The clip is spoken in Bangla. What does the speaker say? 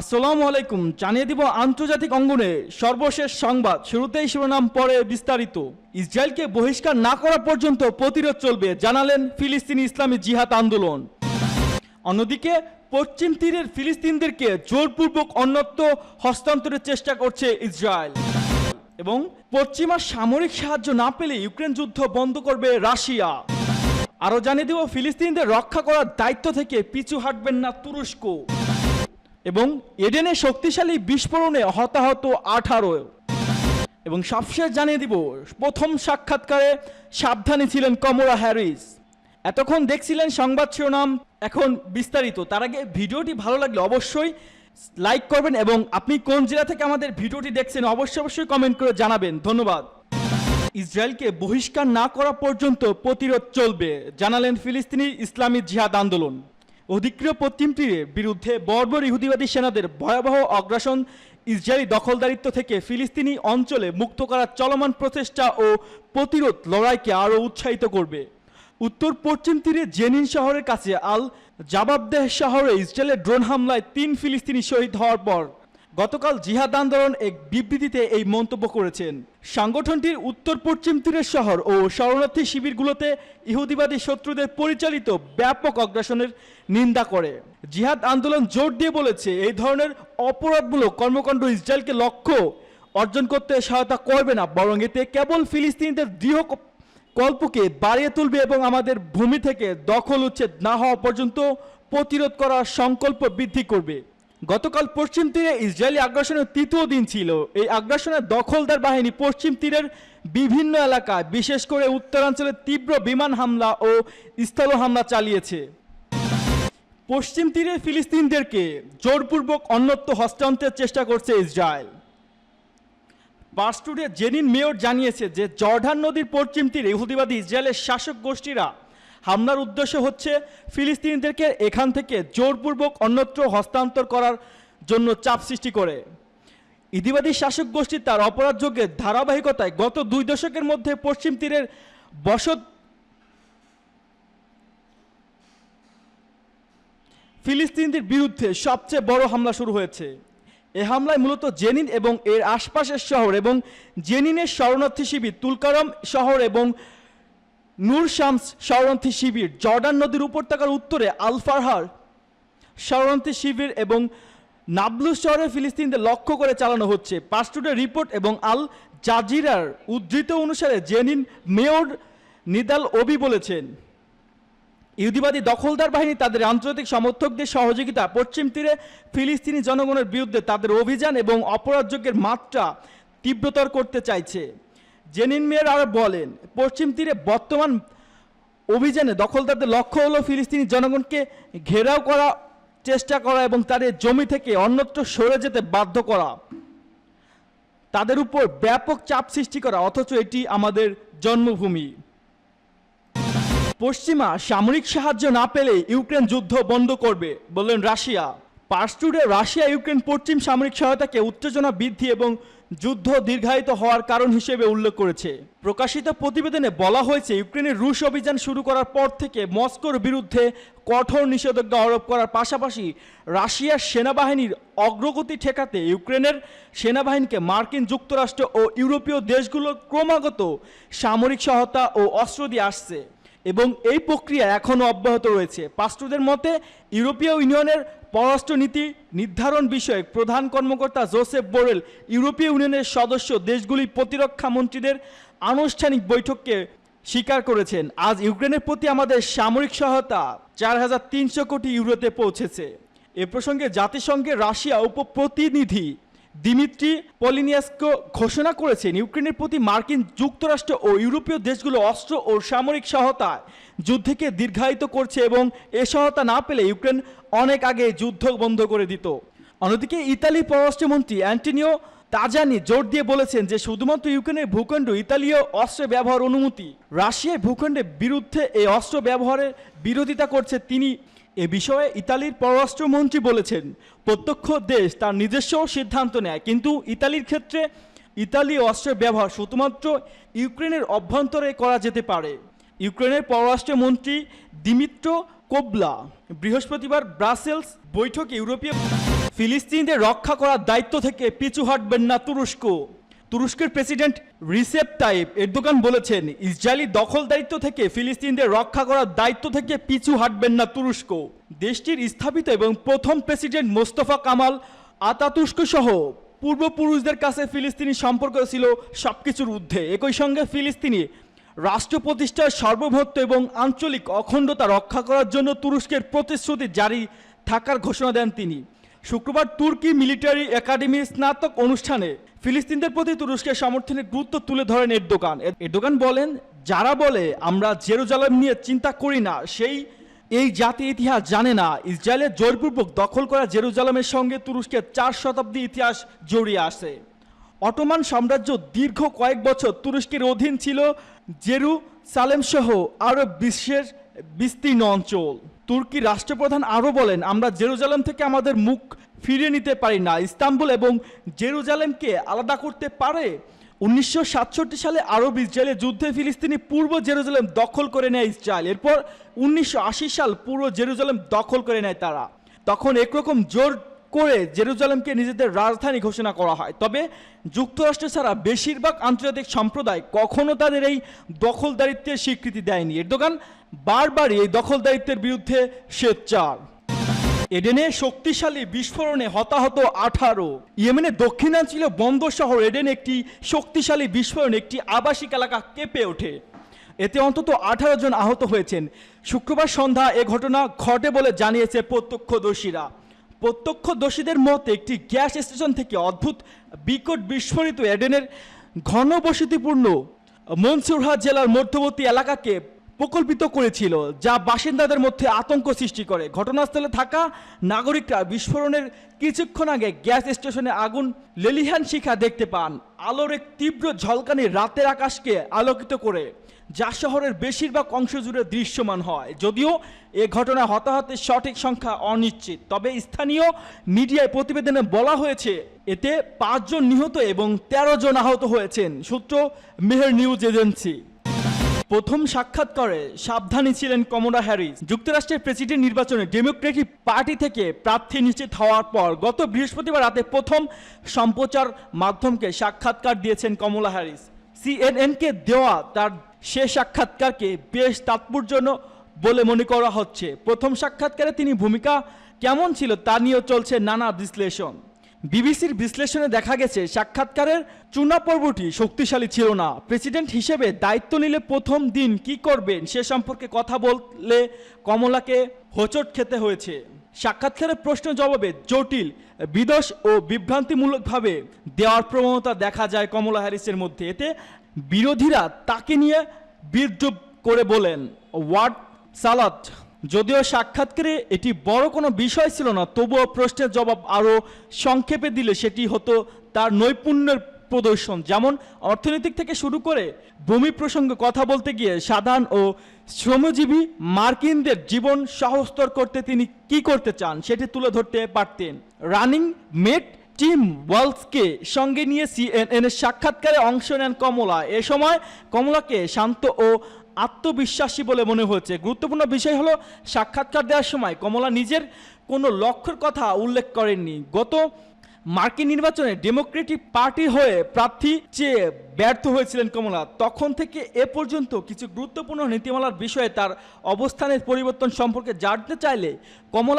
আসসালামু আলাইকুম। জানিয়ে দিব আন্তর্জাতিক অঙ্গনে সর্বশেষ সংবাদ। শুরুতেই শিরোনাম পরে বিস্তারিত। ইসরায়েলকে বহিষ্কার না করা পর্যন্ত প্রতিরোধ চলবে, জানালেন ফিলিস্তিনি ইসলামী জিহাদ আন্দোলন। অন্যদিকে, পশ্চিম তীরের ফিলিস্তিনদেরকে জোরপূর্বক অন্যত্র হস্তান্তরের চেষ্টা করছে ইসরায়েল। এবং পশ্চিমা সামরিক সাহায্য না পেলে ইউক্রেন যুদ্ধ বন্ধ করবে রাশিয়া। আরও জানিয়ে দেব, ফিলিস্তিনদের রক্ষা করার দায়িত্ব থেকে পিছু হাঁটবেন না তুরস্ক। এবং এডেনে শক্তিশালী বিস্ফোরণে হতাহত আঠারো। এবং সবশেষ জানিয়ে দিব, প্রথম সাক্ষাৎকারে সাবধানী ছিলেন কমলা হ্যারিস। এতক্ষণ দেখছিলেন সংবাদ শিরোনাম, এখন বিস্তারিত। তার আগে ভিডিওটি ভালো লাগলে অবশ্যই লাইক করবেন এবং আপনি কোন জেলা থেকে আমাদের ভিডিওটি দেখছেন অবশ্যই অবশ্যই কমেন্ট করে জানাবেন। ধন্যবাদ। ইসরায়েলকে বহিষ্কার না করা পর্যন্ত প্রতিরোধ চলবে, জানালেন ফিলিস্তিনি ইসলামী জিহাদ আন্দোলন। অধিকৃত পশ্চিম তীরের বিরুদ্ধে বর্বর ইহুদিবাদী সেনাদের ভয়াবহ অগ্রাসন, ইসরায়েলি দখলদারিত্ব থেকে ফিলিস্তিনি অঞ্চলে মুক্ত করার চলমান প্রচেষ্টা ও প্রতিরোধ লড়াইকে আরও উৎসাহিত করবে। উত্তর পশ্চিম তীরে জেনিন শহরের কাছে আল জাবাবদেহ শহরে ইসরায়েলের ড্রোন হামলায় তিন ফিলিস্তিনি শহীদ হওয়ার পর গতকাল জিহাদ আন্দোলন এক বিবৃতিতে এই মন্তব্য করেছেন। সংগঠনটির উত্তর পশ্চিম তীরের শহর ও শরণার্থী শিবিরগুলোতে ইহুদিবাদী শত্রুদের পরিচালিত ব্যাপক অগ্রাসনের নিন্দা করে। জিহাদ আন্দোলন জোর দিয়ে বলেছে, এই ধরনের অপরাধমূলক কর্মকাণ্ড ইসরায়েলকে লক্ষ্য অর্জন করতে সহায়তা করবে না, বরং এতে কেবল ফিলিস্তিনিদের দৃঢ় কল্পকে বাড়িয়ে তুলবে এবং আমাদের ভূমি থেকে দখল উচ্ছেদ না হওয়া পর্যন্ত প্রতিরোধ করার সংকল্প বৃদ্ধি করবে। গতকাল পশ্চিম তীরে ইসরায়েলি আগ্রাসনের তৃতীয় দিন ছিল। এই আগ্রাসনের দখলদার বাহিনী পশ্চিম তীরের বিভিন্ন এলাকায়, বিশেষ করে উত্তরাঞ্চলে তীব্র বিমান হামলা ও স্থল হামলা চালিয়েছে। পশ্চিম তীরে ফিলিস্তিনদেরকে জোরপূর্বক অন্যত্র হস্তান্তরের চেষ্টা করছে ইসরায়েল। পার্সটুডে জেনিন মেয়র জানিয়েছে যে, জর্ডান নদীর পশ্চিম তীরে ইহুদিবাদী ইসরায়েলের শাসক গোষ্ঠীরা হামলার উদ্দেশ্য হচ্ছে ফিলিস্তিনিদেরকে এখান থেকে জোরপূর্বক অন্যত্র হস্তান্তর করার জন্য চাপ সৃষ্টি করে। ইহুদিবাদী শাসক গোষ্ঠী তার অপরাধযোগ্যের ধারাবাহিকতায় গত দুই দশকের মধ্যে পশ্চিম তীরের বসত ফিলিস্তিনিদের বিরুদ্ধে সবচেয়ে বড় হামলা শুরু হয়েছে। এ হামলায় মূলত জেনিন এবং এর আশপাশের শহর এবং জেনিনের শরণার্থী শিবির তুলকারম শহর এবং নূর শামস শরণার্থী শিবির, জর্ডান নদীর উপত্যকার উত্তরে আলফারহার শরণার্থী শিবির এবং নাবলুস শহরে ফিলিস্তিনদের লক্ষ্য করে চালানো হচ্ছে। পাস্টুডের রিপোর্ট এবং আল জাজিরার উদ্ধৃত অনুসারে জেনিন মেয়র নিদাল ওবি বলেছেন, ইহুদিবাদী দখলদার বাহিনী তাদের আন্তর্জাতিক সমর্থকদের সহযোগিতা, পশ্চিম তীরে ফিলিস্তিনি জনগণের বিরুদ্ধে তাদের অভিযান এবং অপরাধযোগ্যের মাত্রা তীব্রতর করতে চাইছে। জেনিন মেয়ের আরও বলেন, পশ্চিম তীরে বর্তমান অভিযানে দখলদারদের লক্ষ্য হলো ফিলিস্তিনি জনগণকে ঘেরাও করা, চেষ্টা করা এবং তাদের জমি থেকে অন্যত্র সরে যেতে বাধ্য করা। তাদের উপর ব্যাপক চাপ সৃষ্টি করা, অথচ এটি আমাদের জন্মভূমি। পশ্চিমা সামরিক সাহায্য না পেলে ইউক্রেন যুদ্ধ বন্ধ করবে, বললেন রাশিয়া। পার্সটুডে রাশিয়া ইউক্রেন পশ্চিম সামরিক সহায়তাকে উত্তেজনা, বৃদ্ধি এবং যুদ্ধ দীর্ঘায়িত হওয়ার কারণ হিসেবে উল্লেখ করেছে। প্রকাশিত প্রতিবেদনে বলা হয়েছে, ইউক্রেনের রুশ অভিযান শুরু করার পর থেকে মস্কোর বিরুদ্ধে কঠোর নিষেধাজ্ঞা আরোপ করার পাশাপাশি রাশিয়ার সেনাবাহিনীর অগ্রগতি ঠেকাতে ইউক্রেনের সেনাবাহিনীকে মার্কিন যুক্তরাষ্ট্র ও ইউরোপীয় দেশগুলো ক্রমাগত সামরিক সহায়তা ও অস্ত্র দিয়ে আসছে। এবং এই প্রক্রিয়া এখনও অব্যাহত রয়েছে। পাস্টুদের মতে, ইউরোপীয় ইউনিয়নের পররাষ্ট্রনীতি নির্ধারণ বিষয়ে প্রধান কর্মকর্তা জোসেফ বোরেল ইউরোপীয় ইউনিয়নের সদস্য দেশগুলির প্রতিরক্ষা মন্ত্রীদের আনুষ্ঠানিক বৈঠককে স্বীকার করেছেন। আজ ইউক্রেনের প্রতি আমাদের সামরিক সহায়তা চার হাজার তিনশো কোটি ইউরোতে পৌঁছেছে। এ প্রসঙ্গে জাতিসংঘের রাশিয়া উপপ্রতিনিধি দিমিত্রি পলিনিয়াস্কো ঘোষণা করেছেন, ইউক্রেনের প্রতি মার্কিন যুক্তরাষ্ট্র ও ইউরোপীয় দেশগুলো অস্ত্র ও সামরিক সহায়তা যুদ্ধকে দীর্ঘায়িত করছে এবং এ সহায়তা না পেলে ইউক্রেন অনেক আগে যুদ্ধ বন্ধ করে দিত। অন্যদিকে ইতালির পররাষ্ট্রমন্ত্রী অ্যান্টনিও তাজানি জোর দিয়ে বলেছেন যে শুধুমাত্র ইউক্রেনের ভূখণ্ড, ইতালীয় অস্ত্র ব্যবহার অনুমতি, রাশিয়ার ভূখণ্ডের বিরুদ্ধে এই অস্ত্র ব্যবহারের বিরোধিতা করছে তিনি এ বিষয়ে ইতালির পররাষ্ট্রমন্ত্রী বলেছেন, প্রত্যক্ষ দেশ তার নিজস্ব সিদ্ধান্ত নেয়, কিন্তু ইতালির ক্ষেত্রে ইতালি অস্ত্রের ব্যবহার শুধুমাত্র ইউক্রেনের অভ্যন্তরে করা যেতে পারে। ইউক্রেনের পররাষ্ট্রমন্ত্রী দিমিত্র কোবলা বৃহস্পতিবার ব্রাসেলস বৈঠকে ইউরোপীয় ফিলিস্তিনদের রক্ষা করার দায়িত্ব থেকে পিছু হটবেন না তুরস্ক। তুরস্কের প্রেসিডেন্ট রিসেপ তাইপ এরদোগান বলেছেন, ইসরায়েলি দখল দায়িত্ব থেকে ফিলিস্তিনদের রক্ষা করার দায়িত্ব থেকে পিছু হাঁটবেন না তুরস্ক। দেশটির স্থাপিত এবং প্রথম প্রেসিডেন্ট মোস্তফা কামাল আতাতুস্ক সহ পূর্বপুরুষদের কাছে ফিলিস্তিনি সম্পর্ক ছিল সবকিছুর ঊর্ধ্বে। একই সঙ্গে ফিলিস্তিনি রাষ্ট্র প্রতিষ্ঠার সার্বভৌমত্ব এবং আঞ্চলিক অখণ্ডতা রক্ষা করার জন্য তুরস্কের প্রতিশ্রুতি জারি থাকার ঘোষণা দেন তিনি। শুক্রবার তুর্কি মিলিটারি একাডেমির স্নাতক অনুষ্ঠানে ফিলিস্তিনদের প্রতি তুরস্কের সমর্থনের গুরুত্ব তুলে ধরেন এরদোগান। এরদোগান বলেন, যারা বলে, আমরা জেরুজালেম নিয়ে চিন্তা করি না, সেই, এই জাতি ইতিহাস জানে না। ইসরায়েলের জোরপূর্বক দখল করা জেরুজালেমের সঙ্গে তুরস্কের চার শতাব্দী ইতিহাস জড়িয়ে আছে। অটোমান সাম্রাজ্য দীর্ঘ কয়েক বছর তুরস্কের অধীন ছিল জেরু সালেম সহ আরও বিশ্বের বিস্তীর্ণ অঞ্চল। তুর্কি রাষ্ট্রপ্রধান আরও বলেন, আমরা জেরুজালেম থেকে আমাদের মুখ ফিরিয়ে নিতে পারি না। ইস্তাম্বুল এবং জেরুজালেমকে আলাদা করতে পারে। উনিশশো সাতষট্টি সালে আরব ইসরায়েলের যুদ্ধে ফিলিস্তিনি পূর্ব জেরুজালেম দখল করে নেয় ইসরায়েল। এরপর উনিশশো আশি সাল পূর্ব জেরুজালেম দখল করে নেয় তারা। তখন একরকম জোর করে জেরুজালেমকে নিজেদের রাজধানী ঘোষণা করা হয়। তবে যুক্তরাষ্ট্র ছাড়া বেশিরভাগ আন্তর্জাতিক সম্প্রদায় কখনো তাদের এই দখলদারিত্বের স্বীকৃতি দেয়নি। এরদোগান বারবারই এই দখলদারিত্বের বিরুদ্ধে সোচ্চার এডেনে শক্তিশালী বিস্ফোরণে হতাহত আঠারো। ইয়েমেনের দক্ষিণাঞ্চল বন্দর শহর এডেন একটি শক্তিশালী বিস্ফোরণ, একটি আবাসিক এলাকা কেঁপে ওঠে। এতে অন্তত আঠারো জন আহত হয়েছেন। শুক্রবার সন্ধ্যা এ ঘটনা ঘটে বলে জানিয়েছে প্রত্যক্ষদর্শীরা। প্রত্যক্ষদর্শীদের মতে, একটি গ্যাস স্টেশন থেকে অদ্ভুত বিকট বিস্ফোরিত এডেনের ঘনবসতিপূর্ণ মনসুরহাট জেলার মধ্যবর্তী এলাকাকে প্রকল্পিত করেছিল, যা বাসিন্দাদের মধ্যে আতঙ্ক সৃষ্টি করে। ঘটনাস্থলে থাকা নাগরিকরা বিস্ফোরণের কিছুক্ষণ আগে গ্যাস স্টেশনে আগুন লেলিহান শিখা দেখতে পান। আলোর এক তীব্র ঝলকানি রাতের আকাশকে আলোকিত করে, যা শহরের বেশিরভাগ অংশ জুড়ে দৃশ্যমান হয়। যদিও এ ঘটনা হতাহতের সঠিক সংখ্যা অনিশ্চিত, তবে স্থানীয় মিডিয়ায় প্রতিবেদনে বলা হয়েছে, এতে পাঁচজন নিহত এবং ১৩ জন আহত হয়েছেন, সূত্র মেহের নিউজ এজেন্সি। প্রথম সাক্ষাৎকারে সাবধানী ছিলেন কমলা হ্যারিস। যুক্তরাষ্ট্রের প্রেসিডেন্ট নির্বাচনে ডেমোক্রেটিক পার্টি থেকে প্রার্থী নিশ্চিত হওয়ার পর গত বৃহস্পতিবার রাতে প্রথম সম্প্রচার মাধ্যমকে সাক্ষাৎকার দিয়েছেন কমলা হ্যারিস। সিএনএনকে দেওয়া তার সে সাক্ষাৎকারকে বেশ তাৎপর্যপূর্ণ বলে মনে করা হচ্ছে। প্রথম সাক্ষাৎকারে তিনি ভূমিকা কেমন ছিল তা নিয়েও চলছে নানা বিশ্লেষণ। বিবিসির বিশ্লেষণে দেখা গেছে, সাক্ষাৎকারের চুনা পর্বটি শক্তিশালী ছিল না। প্রেসিডেন্ট হিসেবে দায়িত্ব নিলে প্রথম দিন কি করবেন সে সম্পর্কে কথা বললে কমলাকে হোঁচট খেতে হয়েছে। সাক্ষাৎকারের প্রশ্ন জবাবে জটিল বিদোষ ও বিভ্রান্তিমূলকভাবে দেওয়ার প্রবণতা দেখা যায় কমলা হ্যারিসের মধ্যে। এতে বিরোধীরা তাকে নিয়ে বিদ্রুপ করে বলেন। ওয়ার্ড সালাত। যদিও সাক্ষাৎকারে এটি বড় কোনো বিষয় ছিল না, তবুও প্রশ্নের জবাব আরও সংক্ষেপে দিলে সেটি হতো তার নৈপুণ্যের প্রদর্শন। যেমন অর্থনৈতিক থেকে শুরু করে ভূমি প্রসঙ্গে কথা বলতে গিয়ে সাধারণ ও শ্রমজীবী মার্কিনদের জীবন সহস্তর করতে তিনি কি করতে চান সেটি তুলে ধরতে পারতেন। রানিং মেট টিম ওয়ালসকে সঙ্গে নিয়ে সিএনএন এর সাক্ষাৎকারে অংশ নেন কমলা। এ সময় কমলাকে শান্ত ও আত্মবিশ্বাসী বলে মনে হয়েছে। গুরুত্বপূর্ণ বিষয় হলো, সাক্ষাৎকার দেওয়ার সময় কমলা নিজের কোনো লক্ষ্যের কথা উল্লেখ করেননি। গত মার্কিন নির্বাচনে ডেমোক্রেটিক পার্টি হয়ে প্রার্থী চেয়ে ব্যর্থ হয়েছিলেন কমলা। তখন থেকে এ পর্যন্ত কিছু গুরুত্বপূর্ণ নীতিমালার বিষয়ে তার অবস্থানের পরিবর্তন সম্পর্কে জানতে চাইলে কমলা